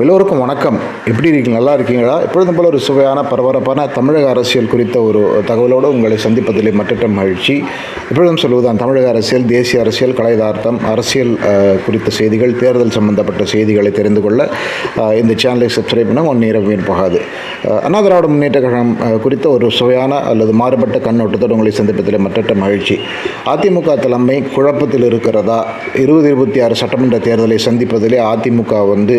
எல்லோருக்கும் வணக்கம். எப்படி இருக்கீங்க? நல்லா இருக்கீங்களா? எப்பொழுதும் போல ஒரு சுவையான பரபரப்பான தமிழக அரசியல் குறித்த ஒரு தகவலோடு உங்களை சந்திப்பதிலே மற்றற்ற மகிழ்ச்சி. எப்பொழுதும் சொல்வதுதான் தமிழக அரசியல் தேசிய அரசியல் கலைதார்த்தம் அரசியல் குறித்த செய்திகள் தேர்தல் சம்பந்தப்பட்ட செய்திகளை தெரிந்து கொள்ள இந்த சேனலை சப்ஸ்கிரைப் பண்ண ஒன் நேரம் வீண் அண்ணா திராவிட முன்னேற்ற கழகம் குறித்த ஒரு சுவையான அல்லது மாறுபட்ட கண்ணோட்டத்தோடு உங்களை சந்திப்பதில் மற்றற்ற மகிழ்ச்சி. அதிமுக தலைமை குழப்பத்தில் இருக்கிறதா? இருபது இருபத்தி ஆறு சட்டமன்ற தேர்தலை சந்திப்பதிலே அதிமுக வந்து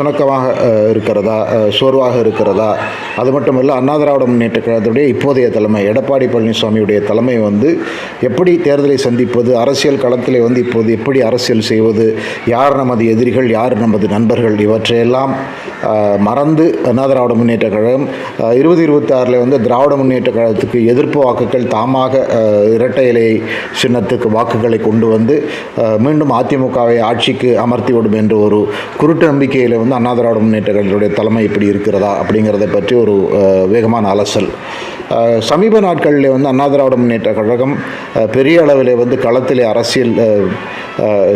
சுணக்கமாக இருக்கிறதா சோர்வாக இருக்கிறதா? அது மட்டுமல்ல அண்ணா திராவிட முன்னேற்ற கழகத்துடைய இப்போதைய தலைமை எடப்பாடி பழனிசாமியுடைய தலைமை வந்து எப்படி தேர்தலை சந்திப்பது அரசியல் களத்தில் வந்து இப்போது எப்படி அரசியல் செய்வது யார் நமது எதிரிகள் யார் நமது நண்பர்கள் இவற்றையெல்லாம் மறந்து அண்ணா திராவிட முன்னேற்ற கழகம் இருபது இருபத்தி ஆறில் வந்து திராவிட முன்னேற்ற கழகத்துக்கு எதிர்ப்பு வாக்குகள் தாமாக இரட்டை இலை சின்னத்துக்கு வாக்குகளை கொண்டு வந்து மீண்டும் அதிமுகவை ஆட்சிக்கு அமர்த்தி விடும் ஒரு குருட்டு நம்பிக்கையில் வந்து அண்ணா திராவிட முன்னேற்ற கழகத்துடைய தலைமை இப்படி இருக்கிறதா அப்படிங்கிறத பற்றி ஒரு வேகமான அலசல். சமீப நாட்களில் வந்து அண்ணா திராவிட முன்னேற்ற கழகம் பெரிய அளவில் வந்து களத்திலே அரசியல்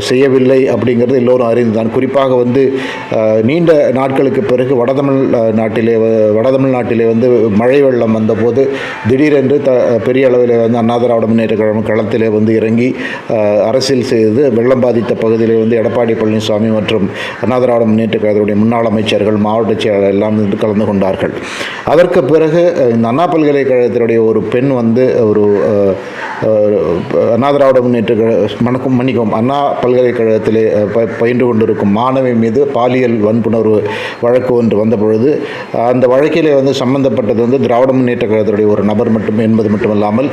செய்யவில்லை அப்படிங்கிறது எல்லோரும் அறிந்துதான். குறிப்பாக வந்து நீண்ட நாட்களுக்கு பிறகு வடதமிழ் நாட்டிலே வடதமிழ் நாட்டிலே வந்து மழை வெள்ளம் வந்தபோது திடீரென்று த பெரிய அளவில் வந்து அண்ணா திராவிட முன்னேற்ற கழகம் களத்திலே வந்து இறங்கி அரசியல் செய்து வெள்ளம் பாதித்த பகுதியிலே வந்து எடப்பாடி பழனிசாமி மற்றும் அண்ணா திராவிட முன்னேற்ற கழகத்துடைய முன்னாள் அமைச்சர்கள் மாவட்ட செயலாளர் எல்லாம் கலந்து கொண்டார்கள். அதற்கு பிறகு இந்த அண்ணா பல்கலைக்கழகத்தினுடைய ஒரு பெண் வந்து ஒரு அஹ், அண்ணா திராவிட முன்னேற்ற மணக்கும் மன்னிக்கும் அண்ணா பல்கலைக்கழகத்திலே ப பயின்று கொண்டிருக்கும் மாணவி மீது பாலியல் வன்புணர்வு வழக்கு ஒன்று வந்த பொழுது அந்த வழக்கிலே வந்து சம்பந்தப்பட்டது வந்து திராவிட முன்னேற்ற கழகத்துடைய ஒரு நபர் மட்டும் என்பது மட்டுமல்லாமல்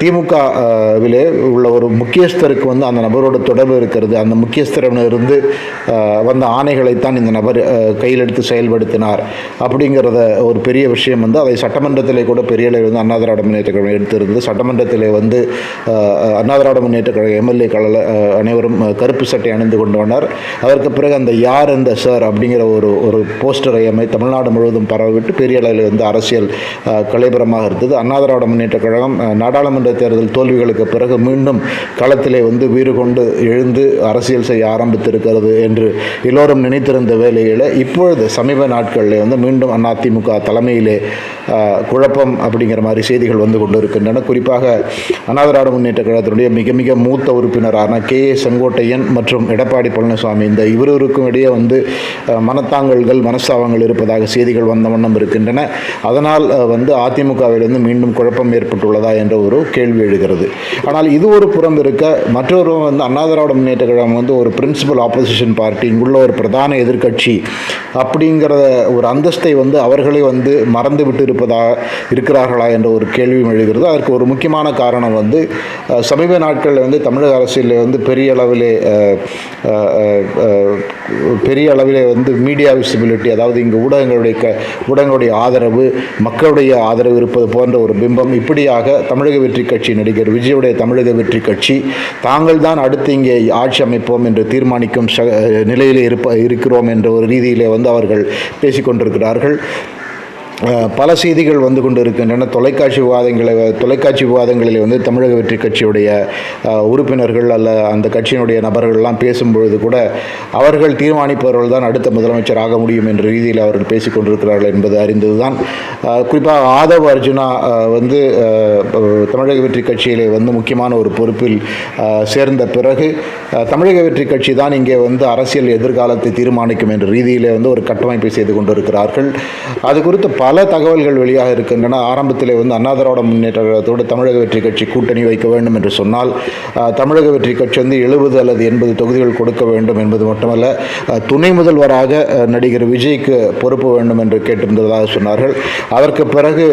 திமுகவிலே திமுக உள்ள ஒரு முக்கியஸ்தருக்கு வந்து அந்த நபரோட தொடர்பு இருக்கிறது. அந்த முக்கியஸ்தரிடமிருந்து வந்த ஆணைகளைத்தான் இந்த நபர் கையிலெடுத்து கையில் எடுத்து செயல்படுத்தினார். அப்படிங்கிறத ஒரு பெரிய விஷயம் வந்து அதை சட்டமன்றத்திலே கூட பெரிய அளவில் வந்து அண்ணா திராவிட முன்னேற்ற கழகம் எடுத்திருந்து சட்டமன்றத்திலே வந்து வந்து அண்ணா திராவிட முன்னேற்ற கழக எம்எல்ஏ அனைவரும் கருப்பு சட்டை அணிந்து கொண்டு வந்தார். அதற்கு பிறகு அந்த யார் இந்த சார் அப்படிங்கிற ஒரு ஒரு போஸ்டரை அமை தமிழ்நாடு முழுவதும் பரவிட்டு பெரிய அளவில் வந்து அரசியல் அஹ், கலைபுரமாக இருந்தது. அண்ணா திராவிட முன்னேற்ற கழகம் நாடாளுமன்ற தேர்தல் தோல்விகளுக்கு பிறகு மீண்டும் களத்திலே வந்து வீறு கொண்டு எழுந்து அரசியல் செய்ய ஆரம்பித்திருக்கிறது என்று எல்லோரும் நினைத்திருந்த வேலையில் இப்பொழுது சமீப நாட்களில் வந்து மீண்டும் அதிமுக தலைமையிலே குழப்பம் அப்படிங்கிற மாதிரி செய்திகள் வந்து கொண்டு இருக்கின்றன குறிப்பாக அண்ணா முன்னேற்ற கழகத்தினுடைய மிக மிக மூத்த உறுப்பினரான கே ஏ செங்கோட்டையன் மற்றும் எடப்பாடி பழனிசாமி. இந்த இருவருக்கும் இடையே வந்து மனத்தாங்கல்கள் மனஸ்தாபங்கள் இருப்பதாக செய்திகள் வந்த வண்ணம் இருக்கின்றன. அதனால் வந்து அதிமுகவிலிருந்து மீண்டும் குழப்பம் ஏற்பட்டுள்ளதா என்ற ஒரு கேள்வி எழுகிறது. ஆனால் இது ஒரு புறம் இருக்க மற்றொரு வந்து அண்ணா முன்னேற்ற கழகம் வந்து ஒரு பிரின்சிபல் ஆப்போசிஷன் பார்ட்டி இங்குள்ள ஒரு பிரதான எதிர்க்கட்சி அப்படிங்கிற ஒரு அந்தஸ்தை வந்து அவர்களே வந்து மறந்து விட்டு இருப்பதா இருக்கிறார்களா என்ற ஒரு கேள்வியும் எழுகிறது. அதற்கு ஒரு முக்கியமான காரணம் வந்து சமீப நாட்களில் வந்து தமிழக அரசியலில் வந்து பெரிய அளவிலே பெரிய அளவிலே வந்து மீடியா விசிபிலிட்டி அதாவது இங்கு ஊடகங்களுடைய க ஊடகங்களுடைய ஆதரவு மக்களுடைய ஆதரவு இருப்பது போன்ற ஒரு பிம்பம் இப்படியாக தமிழக வெற்றி கட்சி நடிகர் விஜயுடைய தமிழக வெற்றி கட்சி தாங்கள் தான் அடுத்து இங்கே ஆட்சி அமைப்போம் என்று தீர்மானிக்கும் ச நிலையிலே இருப்ப இருக்கிறோம் என்ற ஒரு ரீதியிலே வந்து அவர்கள் பேசிக்கொண்டிருக்கிறார்கள். பல செய்திகள் வந்து கொண்டு இருக்கின்றன தொலைக்காட்சி விவாதங்களை தொலைக்காட்சி விவாதங்களில் வந்து தமிழக வெற்றி கட்சியுடைய உறுப்பினர்கள் அல்ல அந்த கட்சியினுடைய நபர்கள்லாம் பேசும்பொழுது கூட அவர்கள் தீர்மானிப்பவர்கள் தான் அடுத்த முதலமைச்சர் ஆக முடியும் என்ற ரீதியில் அவர்கள் பேசிக்கொண்டிருக்கிறார்கள் என்பது அறிந்ததுதான். குறிப்பாக ஆதவ் அர்ஜுனா வந்து தமிழக வெற்றி கட்சியிலே வந்து முக்கியமான ஒரு பொறுப்பில் சேர்ந்த பிறகு தமிழக வெற்றி கட்சி தான் இங்கே வந்து அரசியல் எதிர்காலத்தை தீர்மானிக்கும் என்ற ரீதியிலே வந்து ஒரு கட்டமைப்பை செய்து கொண்டிருக்கிறார்கள். அது குறித்து பல பல தகவல்கள் வெளியாக இருக்கின்றன. ஆரம்பத்திலே வந்து அண்ணா முன்னேற்றத்தோடு தமிழக வெற்றி கட்சி கூட்டணி வைக்க வேண்டும் என்று சொன்னால் தமிழக வெற்றி கட்சி வந்து எழுபது அல்லது எண்பது தொகுதிகள் கொடுக்க வேண்டும் என்பது மட்டுமல்ல துணை முதல்வராக நடிகர் விஜய்க்கு பொறுப்பு வேண்டும் என்று கேட்டிருந்ததாக சொன்னார்கள். அதற்கு பிறகு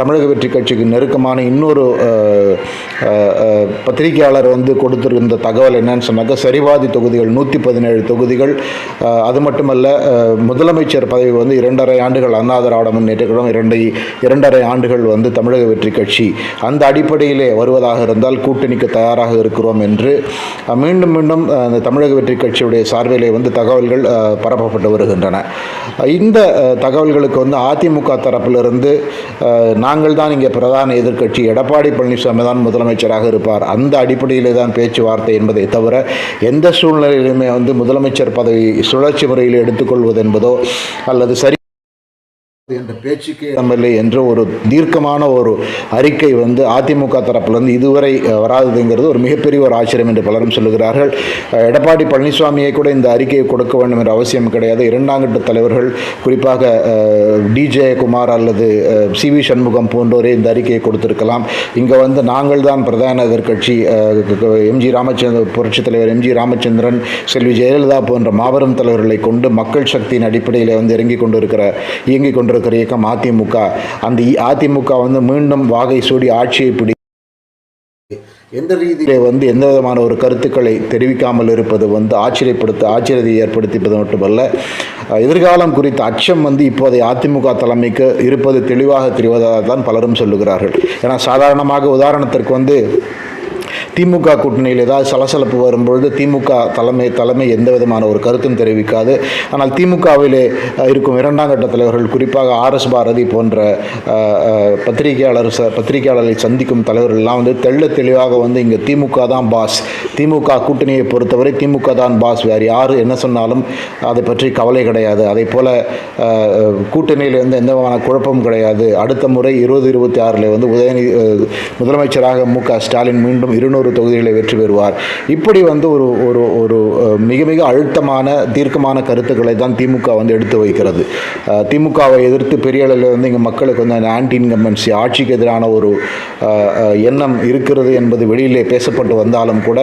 தமிழக வெற்றி கட்சிக்கு நெருக்கமான இன்னொரு பத்திரிகையாளர் வந்து கொடுத்திருந்த தகவல் என்னன்னு சொன்னாக்க சரிவாதி தொகுதிகள் நூற்றி பதினேழு தொகுதிகள். அது மட்டுமல்ல முதலமைச்சர் பதவி வந்து இரண்டரை ஆண்டுகள் அண்ணா திராவிட முன்னேற்ற கழகம் இரண்டை இரண்டரை ஆண்டுகள் வந்து தமிழக வெற்றி கட்சி அந்த அடிப்படையிலே வருவதாக இருந்தால் கூட்டணிக்கு தயாராக இருக்கிறோம் என்று மீண்டும் மீண்டும் அந்த தமிழக வெற்றி கட்சியுடைய சார்பிலே வந்து தகவல்கள் பரப்பப்பட்டு வருகின்றன. இந்த தகவல்களுக்கு வந்து அதிமுக தரப்பிலிருந்து நாங்கள் தான் இங்கே பிரதான எதிர்க்கட்சி எடப்பாடி பழனிசாமி தான் முதலமைச்சராக இருப்பார். அந்த அடிப்படையிலே தான் பேச்சுவார்த்தை என்பதை தவிர எந்த சூழ்நிலையிலுமே வந்து முதலமைச்சர் பதவி சுழற்சி முறையில் எடுத்துக்கொள்வது என்பதோ அல்லது சரி என்ற பேச்சுக்கே இடமில்லை என்ற ஒரு தீர்க்கமான ஒரு அறிக்கை வந்து அதிமுக தரப்பிலிருந்து இதுவரை வராதுங்கிறது ஒரு மிகப்பெரிய ஒரு ஆச்சரியம் என்று பலரும் சொல்லுகிறார்கள். எடப்பாடி பழனிசாமியை கூட இந்த அறிக்கையை கொடுக்க வேண்டும் என்ற அவசியம் கிடையாது. இரண்டாம் கட்ட தலைவர்கள் குறிப்பாக டிஜெயகுமார் அல்லது சி வி சண்முகம் போன்றோரே இந்த அறிக்கையை கொடுத்திருக்கலாம். இங்கே வந்து நாங்கள் தான் பிரதான எதிர்க்கட்சி எம்ஜி ராமச்சந்திர புரட்சித் தலைவர் எம்ஜி ராமச்சந்திரன் செல்வி ஜெயலலிதா போன்ற மாபெரும் தலைவர்களை கொண்டு மக்கள் சக்தியின் அடிப்படையில் வந்து இறங்கி கொண்டிருக்கிற இயங்கிக் கொண்டிருக்கிற இயக்கம் அதிமுக. அந்த அதிமுக வந்து மீண்டும் வாகை சூடி ஆட்சியை பிடி எந்த ரீதியிலே வந்து எந்த விதமான ஒரு கருத்துக்களை தெரிவிக்காமல் இருப்பது வந்து ஆச்சரியப்படுத்த ஆச்சரியத்தை ஏற்படுத்திப்பது மட்டுமல்ல எதிர்காலம் குறித்த அச்சம் வந்து இப்போதைய அதிமுக தலைமைக்கு இருப்பது தெளிவாக தெரிவதாக தான் பலரும் சொல்லுகிறார்கள். ஏன்னா சாதாரணமாக உதாரணத்திற்கு வந்து திமுக கூட்டணியில் ஏதாவது சலசலப்பு வரும்பொழுது திமுக தலைமை தலைமை எந்த விதமான ஒரு கருத்தும் தெரிவிக்காது. ஆனால் திமுகவிலே இருக்கும் இரண்டாம் கட்ட தலைவர்கள் குறிப்பாக ஆர்எஸ் பாரதி போன்ற பத்திரிகையாளர் ச பத்திரிகையாளரை சந்திக்கும் தலைவர்கள்லாம் வந்து தெள்ள தெளிவாக வந்து இங்கே திமுக தான் பாஸ். திமுக கூட்டணியை பொறுத்தவரை திமுக தான் பாஸ். வேறு யார் என்ன சொன்னாலும் அதை பற்றி கவலை கிடையாது. அதே போல் கூட்டணியில் வந்து எந்த விதமான குழப்பமும் கிடையாது. அடுத்த முறை இருபது இருபத்தி ஆறில் வந்து உதயநிதி முதலமைச்சராக மு க ஸ்டாலின் மீண்டும் இருநூறு தொகுதிகளை வெற்றி பெறுவார். இப்படி வந்து ஒரு ஒரு ஒரு மிக மிக அழுத்தமான தீர்க்கமான கருத்துக்களை தான் திமுக வந்து எடுத்து வைக்கிறது. திமுகவை எதிர்த்து பெரிய அளவில் வந்து இங்கே மக்களுக்கு வந்து அந்த ஆன்டி இன்கம்பன்சி ஆட்சிக்கு எதிரான ஒரு எண்ணம் இருக்கிறது என்பது வெளியிலே பேசப்பட்டு வந்தாலும் கூட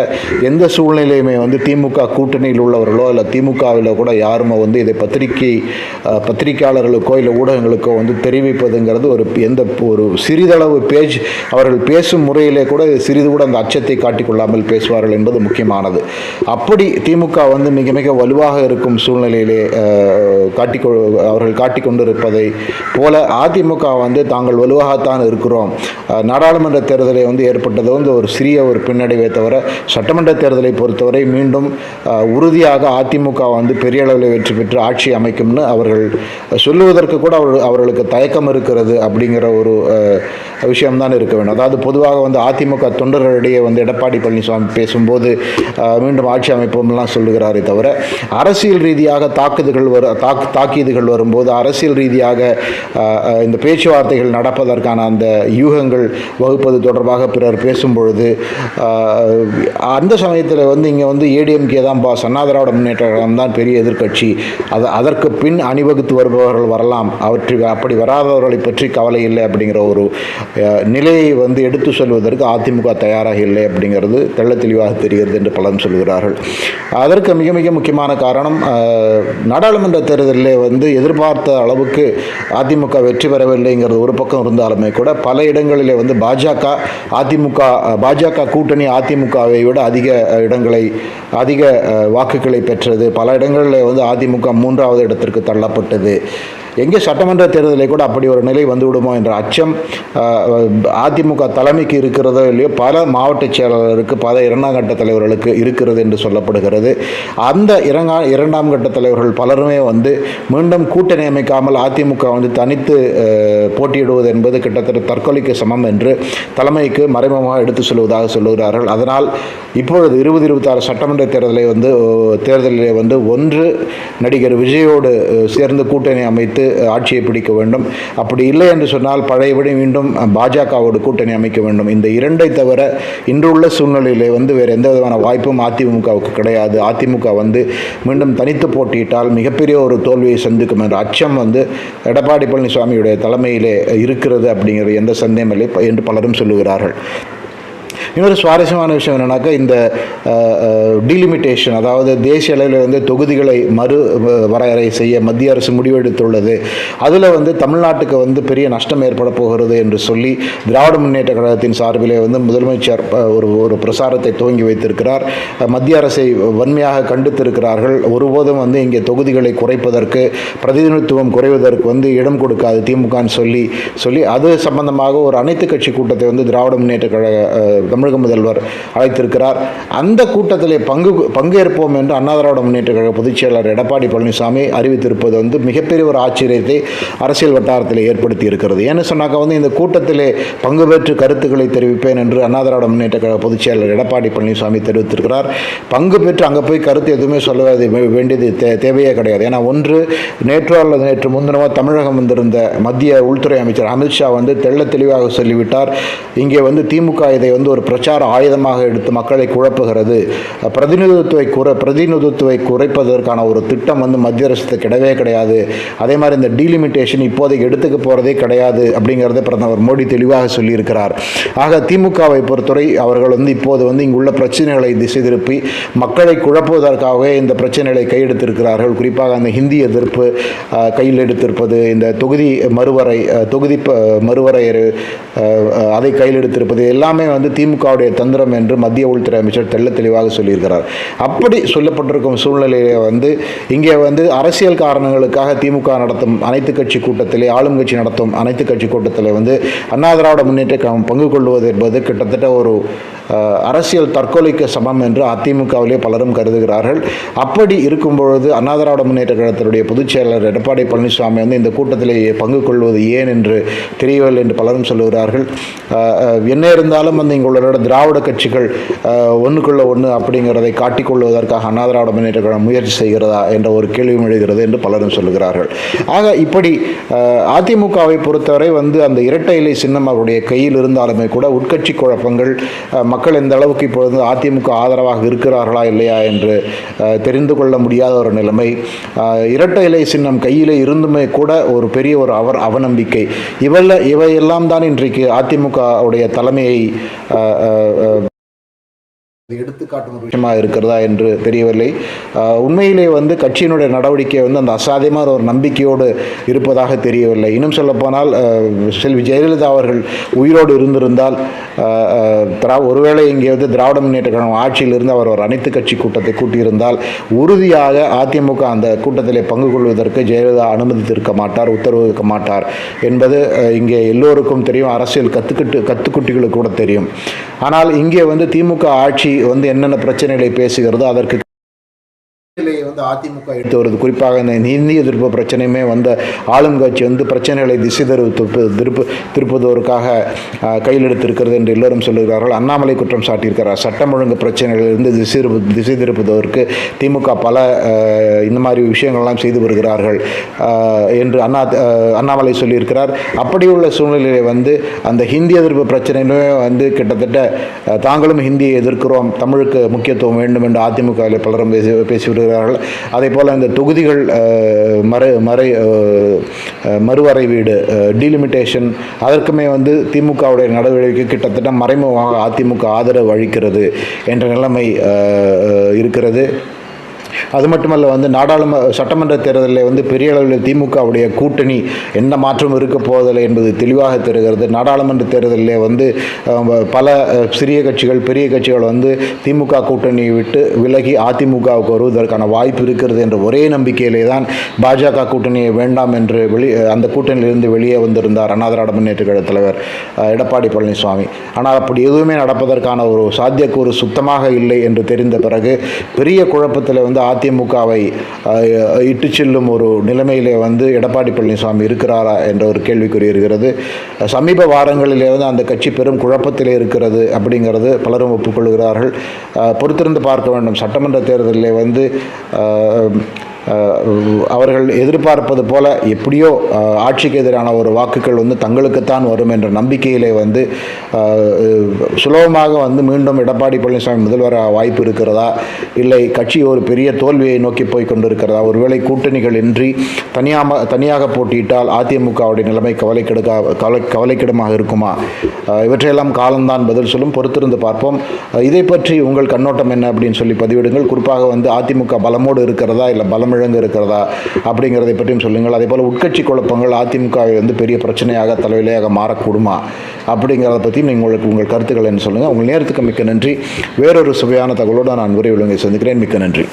எந்த சூழ்நிலையுமே வந்து திமுக கூட்டணியில் உள்ளவர்களோ இல்லை திமுகவில் கூட யாருமோ வந்து இதை பத்திரிகை பத்திரிகையாளர்களுக்கோ இல்லை ஊடகங்களுக்கோ வந்து தெரிவிப்பதுங்கிறது ஒரு எந்த ஒரு சிறிதளவு பேஜ் அவர்கள் பேசும் முறையிலே கூட சிறிது கூட அந்த அச்சத்தை காட்டிக்கொள்ளாமல் பேசுவார்கள் என்பது முக்கியமானது. அப்படி திமுக வந்து மிக மிக வலுவாக இருக்கும் சூழ்நிலையிலே காட்டிக்கொ அவர்கள் காட்டிக்கொண்டிருப்பதை போல அதிமுக வந்து தாங்கள் வலுவாகத்தான் இருக்கிறோம். நாடாளுமன்ற தேர்தலை வந்து ஏற்பட்டது வந்து ஒரு சிறிய ஒரு பின்னடைவை தவிர சட்டமன்ற தேர்தலை பொறுத்தவரை மீண்டும் உறுதியாக அதிமுக வந்து பெரிய அளவில் வெற்றி பெற்று ஆட்சி அமைக்கும்னு அவர்கள் சொல்லுவதற்கு கூட அவர் அவர்களுக்கு தயக்கம் இருக்கிறது அப்படிங்கிற ஒரு விஷயம்தான் இருக்க வேண்டும். அதாவது பொதுவாக வந்து அதிமுக தொண்டர்களிடையே வந்து எடப்பாடி பழனிசாமி பேசும்போது மீண்டும் ஆட்சி அமைப்போம்லாம் சொல்லுகிறாரே தவிர அரசியல் ரீதியாக தாக்குதல்கள் வரு தாக்கு தாக்கீதுகள் வரும்போது அரசியல் ரீதியாக இந்த பேச்சுவார்த்தைகள் நடப்பதற்கான அந்த யூகங்கள் வகுப்பது தொடர்பாக பிறர் பேசும்பொழுது அந்த சமயத்தில் வந்து இங்கே வந்து ஏடிஎம்கே தான் பா சன்னாதராவிட முன்னேற்ற கழகம் தான் பெரிய எதிர்க்கட்சி. அது அதற்கு பின் அணிவகுத்து வருபவர்கள் வரலாம். அவற்றை அப்படி வராதவர்களை பற்றி கவலை இல்லை அப்படிங்கிற ஒரு நிலையை வந்து எடுத்து சொல்வதற்கு அதிமுக தயாராக இல்லை அப்படிங்கிறது தெள்ள தெளிவாக தெரிகிறது என்று பலரும் சொல்கிறார்கள். அதற்கு மிக மிக முக்கியமான காரணம் நாடாளுமன்ற தேர்தலில் வந்து எதிர்பார்த்த அளவுக்கு அதிமுக வெற்றி பெறவில்லைங்கிறது ஒரு பக்கம் இருந்தாலுமே கூட பல இடங்களில் வந்து பாஜக அதிமுக பாஜக கூட்டணி அதிமுகவை விட அதிக இடங்களை அதிக வாக்குகளை பெற்றது. பல இடங்களில் வந்து அதிமுக மூன்றாவது இடத்திற்கு தள்ளப்பட்டது. எங்கே சட்டமன்ற தேர்தலில் கூட அப்படி ஒரு நிலை வந்துவிடுமோ என்ற அச்சம் அதிமுக தலைமைக்கு இருக்கிறதோ இல்லையோ பல மாவட்ட செயலாளருக்கு பல இரண்டாம் கட்ட தலைவர்களுக்கு இருக்கிறது என்று சொல்லப்படுகிறது. அந்த இரங்கா இரண்டாம் கட்ட தலைவர்கள் பலருமே வந்து மீண்டும் கூட்டணி அமைக்காமல் அதிமுக வந்து தனித்து போட்டியிடுவது என்பது கிட்டத்தட்ட தற்கொலைக்கு சமம் என்று தலைமைக்கு மறைமுகமாக எடுத்து சொல்வதாக சொல்லுகிறார்கள். அதனால் இப்பொழுது இருபது இருபத்தாறு சட்டமன்ற தேர்தலை வந்து தேர்தலில் வந்து ஒன்று நடிகர் விஜயோடு சேர்ந்து கூட்டணி அமைத்து அஹ், ஆட்சியை பிடிக்க வேண்டும். அப்படி இல்லை என்று சொன்னால் பழையபடி மீண்டும் பாஜகவோடு கூட்டணி அமைக்க வேண்டும். இந்த இரண்டை தவிர இன்றுள்ள சூழ்நிலையிலே வந்து வேறு எந்த விதமான வாய்ப்பும் அதிமுகவுக்கு கிடையாது. அதிமுக வந்து மீண்டும் தனித்து போட்டியிட்டால் மிகப்பெரிய ஒரு தோல்வியை சந்திக்கும் என்ற அச்சம் வந்து எடப்பாடி பழனிசாமியுடைய தலைமையிலே இருக்கிறது அப்படிங்கிற எந்த சந்தேகம் இல்லை என்று பலரும் சொல்லுகிறார்கள். இன்னொரு சுவாரஸ்யமான விஷயம் என்னன்னாக்கா இந்த டிலிமிட்டேஷன் அதாவது தேசிய அளவில் வந்து தொகுதிகளை மறு வரையறை செய்ய மத்திய அரசு முடிவெடுத்துள்ளது. அதில் வந்து தமிழ்நாட்டுக்கு வந்து பெரிய நஷ்டம் ஏற்பட போகிறது என்று சொல்லி திராவிட முன்னேற்ற கழகத்தின் சார்பிலே வந்து முதலமைச்சர் ஒரு ஒரு பிரசாரத்தை துவங்கி வைத்திருக்கிறார். மத்திய அரசை வன்மையாக கண்டித்திருக்கிறார்கள். ஒருபோதும் வந்து இங்கே தொகுதிகளை குறைப்பதற்கு பிரதிநிதித்துவம் குறைவதற்கு வந்து இடம் கொடுக்காது திமுகன்னு சொல்லி சொல்லி அது சம்பந்தமாக ஒரு அனைத்து கட்சி கூட்டத்தை வந்து திராவிட முன்னேற்ற கழக தமிழக முதல்வர் அழைத்திருக்கிறார். அந்த கூட்டத்திலே பங்கு பங்கேற்போம் என்று அண்ணா திராவிட முன்னேற்ற கழக பொதுச் செயலாளர் எடப்பாடி பழனிசாமி அறிவித்திருப்பது வந்து மிகப்பெரிய ஒரு ஆச்சரியத்தை அரசியல் வட்டாரத்தில் ஏற்படுத்தி இருக்கிறது ஏன்னு சொன்னாக்கா வந்து இந்த கூட்டத்திலே பங்கு பெற்று கருத்துக்களை தெரிவிப்பேன் என்று அண்ணா திராவிட முன்னேற்ற கழக பொதுச் செயலாளர் எடப்பாடி பழனிசாமி தெரிவித்திருக்கிறார். பங்கு பெற்று அங்கே போய் கருத்து எதுவுமே சொல்ல வேண்டியது தே தேவையே கிடையாது. ஏன்னா ஒன்று நேற்றோ அல்லது நேற்று முன்தினமோ தமிழகம் வந்திருந்த மத்திய உள்துறை அமைச்சர் அமித்ஷா வந்து தெள்ள தெளிவாக சொல்லிவிட்டார். இங்கே வந்து திமுக இதை வந்து ஒரு பிரச்சார ஆயுதமாக எடுத்து மக்களை குழப்புகிறது. பிரதிநிதித்துவை குறை பிரதிநிதித்துவை குறைப்பதற்கான ஒரு திட்டம் வந்து மத்திய அரசு கிடையவே கிடையாது. அதே மாதிரி இந்த டீலிமிட்டேஷன் இப்போதைக்கு எடுத்துக்க போகிறதே கிடையாது அப்படிங்கிறத பிரதமர் மோடி தெளிவாக சொல்லியிருக்கிறார். ஆக திமுகவை பொறுத்தவரை அவர்கள் வந்து இப்போது வந்து இங்குள்ள பிரச்சனைகளை திசை திருப்பி மக்களை குழப்புவதற்காகவே இந்த பிரச்சனைகளை கையெடுத்திருக்கிறார்கள். குறிப்பாக அந்த ஹிந்தி எதிர்ப்பு கையில் எடுத்திருப்பது இந்த தொகுதி மறுவரை தொகுதி மறுவரையர் மறுவரையறு அதை கையில் எடுத்திருப்பது எல்லாமே வந்து திமுக திமுகவுடைய தந்திரம் என்று மத்திய உள்துறை அமைச்சர் தெல்ல தெளிவாக சொல்லியிருக்கிறார். அப்படி சொல்லப்பட்டிருக்கும் சூழ்நிலையிலே வந்து இங்கே வந்து அரசியல் காரணங்களுக்காக திமுக நடத்தும் அனைத்து கட்சி கூட்டத்திலே ஆளும் கட்சி நடத்தும் அனைத்து கட்சி கூட்டத்தில் வந்து அண்ணா திராவிட முன்னேற்ற கழகம் பங்கு கொள்வது என்பது கிட்டத்தட்ட ஒரு அரசியல் தற்கொலைக்கு சமம் என்று அதிமுகவிலே பலரும் கருதுகிறார்கள். அப்படி இருக்கும் பொழுது அண்ணா திராவிட முன்னேற்ற கழகத்தினுடைய பொதுச்செயலர் எடப்பாடி பழனிசாமி வந்து இந்த கூட்டத்திலே பங்கு கொள்வது ஏன் என்று தெரியவில்லை என்று பலரும் சொல்லுகிறார்கள். என்ன இருந்தாலும் வந்து இங்குள்ள திராவிட கட்சிகள் ஒன்றுக்குள்ள ஒன்று அப்படிங்கிறதை காட்டிக்கொள்வதற்காக அண்ணா திராவிட முன்னேற்ற கழகம் முயற்சி செய்கிறதா என்ற ஒரு கேள்வியும் எழுகிறது என்று பலரும் சொல்லுகிறார்கள். ஆக இப்படி அதிமுகவை பொறுத்தவரை வந்து அந்த இரட்டை இலை சின்னம் அவருடைய கையில் இருந்தாலுமே கூட உட்கட்சி குழப்பங்கள் மக்கள் எந்த அளவுக்கு இப்பொழுது அதிமுக ஆதரவாக இருக்கிறார்களா இல்லையா என்று தெரிந்து கொள்ள முடியாத ஒரு நிலைமை. இரட்டை இலை சின்னம் கையில் இருந்துமே கூட ஒரு பெரிய ஒரு அவர் அவநம்பிக்கை. இவல்ல இவையெல்லாம் தான் இன்றைக்கு அதிமுகவுடைய தலைமையை uh, uh, எடுத்துக்காட்டும் ஒரு இருக்கிறதா என்று தெரியவில்லை. உண்மையிலே வந்து கட்சியினுடைய நடவடிக்கை வந்து அந்த அசாத்தியமான ஒரு நம்பிக்கையோடு இருப்பதாக தெரியவில்லை. இன்னும் சொல்லப்போனால் செல்வி ஜெயலலிதா அவர்கள் உயிரோடு இருந்திருந்தால் திரா ஒருவேளை இங்கே வந்து திராவிட முன்னேற்ற கழகம் ஆட்சியில் இருந்து அவர் ஒரு அனைத்து கட்சி கூட்டத்தை கூட்டியிருந்தால் உறுதியாக அதிமுக அந்த கூட்டத்திலே பங்கு கொள்வதற்கு ஜெயலலிதா அனுமதித்திருக்க மாட்டார் உத்தரவு இருக்க மாட்டார் என்பது இங்கே எல்லோருக்கும் தெரியும். அரசியல் கத்துக்கிட்டு கத்துக்குட்டிகளுக்கு கூட தெரியும். ஆனால் இங்கே வந்து திமுக ஆட்சி வந்து என்னென்ன பிரச்சனைகளை பேசுகிறதோ அதற்கு வந்து அதிமுக எடுத்து வருது குறிப்பாக இந்த இந்திய எதிர்ப்பு பிரச்சனையுமே வந்த ஆளுங்கட்சி வந்து பிரச்சனைகளை திசை திருப்பு திருப்பு திருப்புவதற்காக கையில் எடுத்திருக்கிறது என்று எல்லோரும் சொல்லுகிறார்கள் அண்ணாமலை குற்றம் சாட்டியிருக்கிறார். சட்டம் ஒழுங்கு பிரச்சனைகளிலிருந்து திசை திருப்பு திசை திருப்புவதற்கு திமுக பல இந்த மாதிரி விஷயங்கள்லாம் செய்து வருகிறார்கள் என்று அண்ணா அண்ணாமலை சொல்லியிருக்கிறார். அப்படி உள்ள சூழ்நிலையிலே வந்து அந்த ஹிந்தி எதிர்ப்பு பிரச்சனையுமே வந்து கிட்டத்தட்ட தாங்களும் ஹிந்தியை எதிர்க்கிறோம் தமிழுக்கு முக்கியத்துவம் வேண்டும் என்று அதிமுகவில் பலரும் பேசி பேசி வருகிறார்கள் அதே போல் இந்த தொகுதிகள் மறை மறு மறை மறுவரை வீடு மறுவரைவீடு டீலிமிட்டேஷன் அதற்குமே வந்து திமுகவுடைய நடவடிக்கை கிட்டத்தட்ட மறைமுகமாக அதிமுக ஆதரவு அளிக்கிறது என்ற நிலைமை இருக்கிறது. அது மட்டுமல்ல வந்து நாடாளும சட்டமன்ற தேர்தலில் வந்து பெரிய அளவில் திமுகவுடைய கூட்டணி என்ன மாற்றம் இருக்க போவதில்லை என்பது தெளிவாக தெரிகிறது. நாடாளுமன்ற தேர்தலில் வந்து பல சிறிய கட்சிகள் பெரிய கட்சிகள் வந்து திமுக கூட்டணியை விட்டு விலகி அதிமுகவுக்கு வருவதற்கான வாய்ப்பு இருக்கிறது என்ற ஒரே நம்பிக்கையிலே தான் பாஜக கூட்டணியை வேண்டாம் என்று வெளி அந்த கூட்டணியிலிருந்து வெளியே வந்திருந்தார் அண்ணாதிராட முன்னேற்ற கழக தலைவர் எடப்பாடி பழனிசாமி. ஆனால் அப்படி எதுவுமே நடப்பதற்கான ஒரு சாத்தியக்கூறு சுத்தமாக இல்லை என்று தெரிந்த பிறகு பெரிய குழப்பத்தில் வந்து அதிமுகவை இட்டு செல்லும் ஒரு நிலைமையிலே வந்து எடப்பாடி பழனிசாமி இருக்கிறாரா என்ற ஒரு கேள்விக்குறி இருக்கிறது. சமீப வாரங்களிலே வந்து அந்த கட்சி பெரும் குழப்பத்திலே இருக்கிறது அப்படிங்கிறது பலரும் ஒப்புக்கொள்கிறார்கள். பொறுத்திருந்து பார்க்க வேண்டும். சட்டமன்ற தேர்தலில் வந்து அவர்கள் எதிர்பார்ப்பது போல எப்படியோ ஆட்சிக்கு எதிரான ஒரு வாக்குகள் வந்து தங்களுக்குத்தான் வரும் என்ற நம்பிக்கையிலே வந்து சுலபமாக வந்து மீண்டும் எடப்பாடி பழனிசாமி முதல்வர் வாய்ப்பு இருக்கிறதா? இல்லை கட்சி ஒரு பெரிய தோல்வியை நோக்கி போய் கொண்டிருக்கிறதா? ஒருவேளை கூட்டணிகள் இன்றி தனியாக தனியாக போட்டியிட்டால் அதிமுகவுடைய நிலைமை கவலைக்கிடக்கா கவலை கவலைக்கிடமாக இருக்குமா? இவற்றையெல்லாம் காலம்தான் பதில் சொல்லும். பொறுத்திருந்து பார்ப்போம். இதை பற்றி உங்கள் கண்ணோட்டம் என்ன அப்படின்னு சொல்லி பதிவிடுங்கள். குறிப்பாக வந்து அதிமுக பலமோடு இருக்கிறதா? இல்லை பலம் தமிழங்கு இருக்கிறதா அப்படிங்கிறதை பற்றியும் சொல்லுங்கள். அதே போல் உட்கட்சி குழப்பங்கள் அதிமுகவை வந்து பெரிய பிரச்சனையாக தலைவிலையாக மாறக்கூடுமா அப்படிங்கிறத பற்றியும் நீங்கள் உங்களுக்கு உங்கள் கருத்துக்கள் என்ன சொல்லுங்கள் உங்கள் நேரத்துக்கு மிக்க நன்றி. வேறொரு சுவையான தகவலோடு நான் விரைவில் உங்களை சந்திக்கிறேன். மிக்க நன்றி.